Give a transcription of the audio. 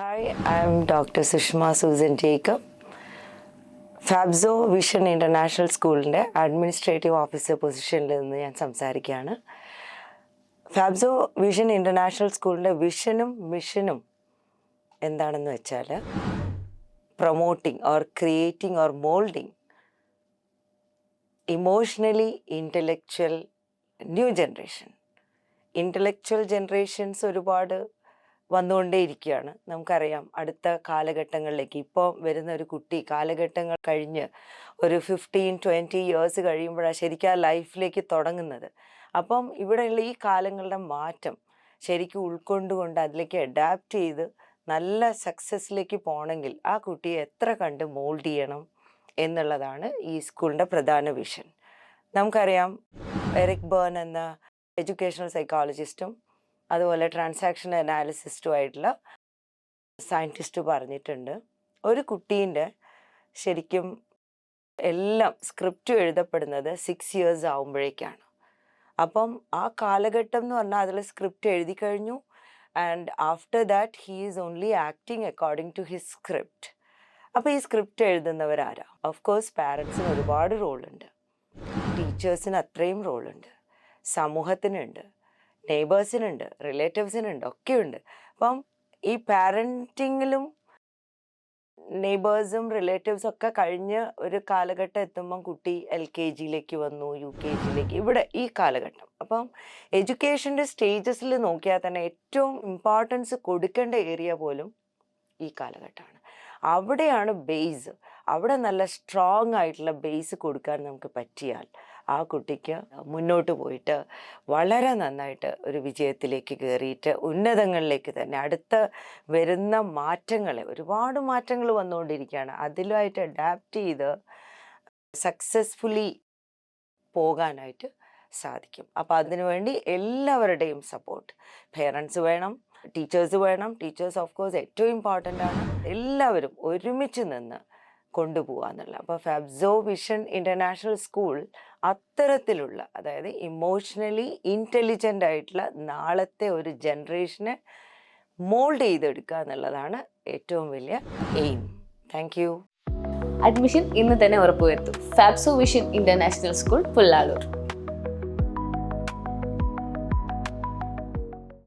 Hi, M doctor Sushama Susan Jacob Fabso vision international സ്കൂളിന്റെ administrative officer പൊസിഷനിൽ നിന്ന് ഞാൻ സംസാരിക്കുകയാണ്. ഫാബ്സോ വിഷൻ ഇന്റർനാഷണൽ സ്കൂളിന്റെ വിഷനും മിഷനും എന്താണെന്ന് വെച്ചാൽ promoting or creating or moulding emotionally intellectual new generation intellectual generations ഒരുപാട് വന്നുകൊണ്ടേയിരിക്കുകയാണ്. നമുക്കറിയാം അടുത്ത കാലഘട്ടങ്ങളിലേക്ക് ഇപ്പോൾ വരുന്ന ഒരു കുട്ടി കാലഘട്ടങ്ങൾ കഴിഞ്ഞ് ഒരു ഫിഫ്റ്റീൻ ട്വന്റി ഇയേഴ്സ് കഴിയുമ്പോഴാണ് ശരിക്കും ആ ലൈഫിലേക്ക് തുടങ്ങുന്നത്. അപ്പം ഇവിടെയുള്ള ഈ കാലങ്ങളുടെ മാറ്റം ശരിക്കും ഉൾക്കൊണ്ടുകൊണ്ട് അതിലേക്ക് അഡാപ്റ്റ് ചെയ്ത് നല്ല സക്സസ്സിലേക്ക് പോകണമെങ്കിൽ ആ കുട്ടിയെ എത്ര കണ്ട് മോൾഡ് ചെയ്യണം എന്നുള്ളതാണ് ഈ സ്കൂളിന്റെ പ്രധാന വിഷൻ നമുക്കറിയാം എറിക് ബേൺ എന്ന എഡ്യൂക്കേഷണൽ സൈക്കോളജിസ്റ്റും അതുപോലെ ട്രാൻസാക്ഷൻ അനാലിസിസ്റ്റും ആയിട്ടുള്ള സയന്റിസ്റ്റ് പറഞ്ഞിട്ടുണ്ട്. ഒരു കുട്ടീന്റെ ശരിക്കും എല്ലാം സ്ക്രിപ്റ്റ് എഴുതപ്പെടുന്നത് സിക്സ് ഇയേഴ്സ് ആകുമ്പോഴേക്കാണ് അപ്പം ആ കാലഘട്ടം എന്ന് പറഞ്ഞാൽ അതിൽ സ്ക്രിപ്റ്റ് എഴുതി കഴിഞ്ഞു. And after that he is only acting according to his script അപ്പോൾ ഈ സ്ക്രിപ്റ്റ് എഴുതുന്നവരാരാ? ഓഫ് കോഴ്സ് പാരൻസിന് ഒരുപാട് റോളുണ്ട് ടീച്ചേഴ്സിന് അത്രയും റോളുണ്ട് സമൂഹത്തിനുണ്ട്. നെയ്ബേഴ്സിനുണ്ട് റിലേറ്റീവ്സിനുണ്ട് ഒക്കെയുണ്ട്. അപ്പം ഈ പാരന്റിങ്ങിലും നെയ്ബേഴ്സും റിലേറ്റീവ്സും ഒക്കെ കഴിഞ്ഞ് ഒരു കാലഘട്ടം എത്തുമ്പം കുട്ടി എൽ കെ ജിയിലേക്ക് വന്നു യു കെ ജിയിലേക്ക് ഇവിടെ ഈ കാലഘട്ടം. അപ്പം എഡ്യൂക്കേഷന്റെ സ്റ്റേജസിൽ നോക്കിയാൽ തന്നെ ഏറ്റവും ഇമ്പോർട്ടൻസ് കൊടുക്കേണ്ട ഏരിയ പോലും ഈ കാലഘട്ടമാണ്. അവിടെയാണ് ബേസ് അവിടെ നല്ല സ്ട്രോങ് ആയിട്ടുള്ള ബേസ് കൊടുക്കാൻ നമുക്ക് പറ്റിയാൽ ആ കുട്ടിക്ക് മുന്നോട്ട് പോയിട്ട് വളരെ നന്നായിട്ട് ഒരു വിജയത്തിലേക്ക് കയറിയിട്ട് ഉന്നതങ്ങളിലേക്ക് തന്നെ അടുത്ത വരുന്ന മാറ്റങ്ങളെ ഒരുപാട് മാറ്റങ്ങൾ വന്നുകൊണ്ടിരിക്കുകയാണ്. അതിലുമായിട്ട് അഡാപ്റ്റ് ചെയ്ത് സക്സസ്ഫുള്ളി പോകാനായിട്ട് സാധിക്കും. അപ്പോൾ അതിനുവേണ്ടി എല്ലാവരുടെയും സപ്പോർട്ട് പേരൻസ് വേണം ടീച്ചേഴ്സ് വേണം. ടീച്ചേഴ്സ് ഓഫ് കോഴ്സ് ഏറ്റവും ഇമ്പോർട്ടന്റ് ആണ്. എല്ലാവരും ഒരുമിച്ച് നിന്ന് കൊണ്ടുപോകുക എന്നുള്ള അപ്പോൾ ഫാബ്സോ വിഷൻ ഇന്റർനാഷണൽ സ്കൂൾ അത്തരത്തിലുള്ള അതായത് ഇമോഷണലി ഇന്റലിജന്റ് ആയിട്ടുള്ള നാളത്തെ ഒരു ജനറേഷനെ മോൾഡ് ചെയ്തെടുക്കുക എന്നുള്ളതാണ് ഏറ്റവും വലിയ എയിം താങ്ക് യു അഡ്മിഷൻ ഇന്ന് തന്നെ ഉറപ്പുവരുത്തും. Fabso vision international school Pullalur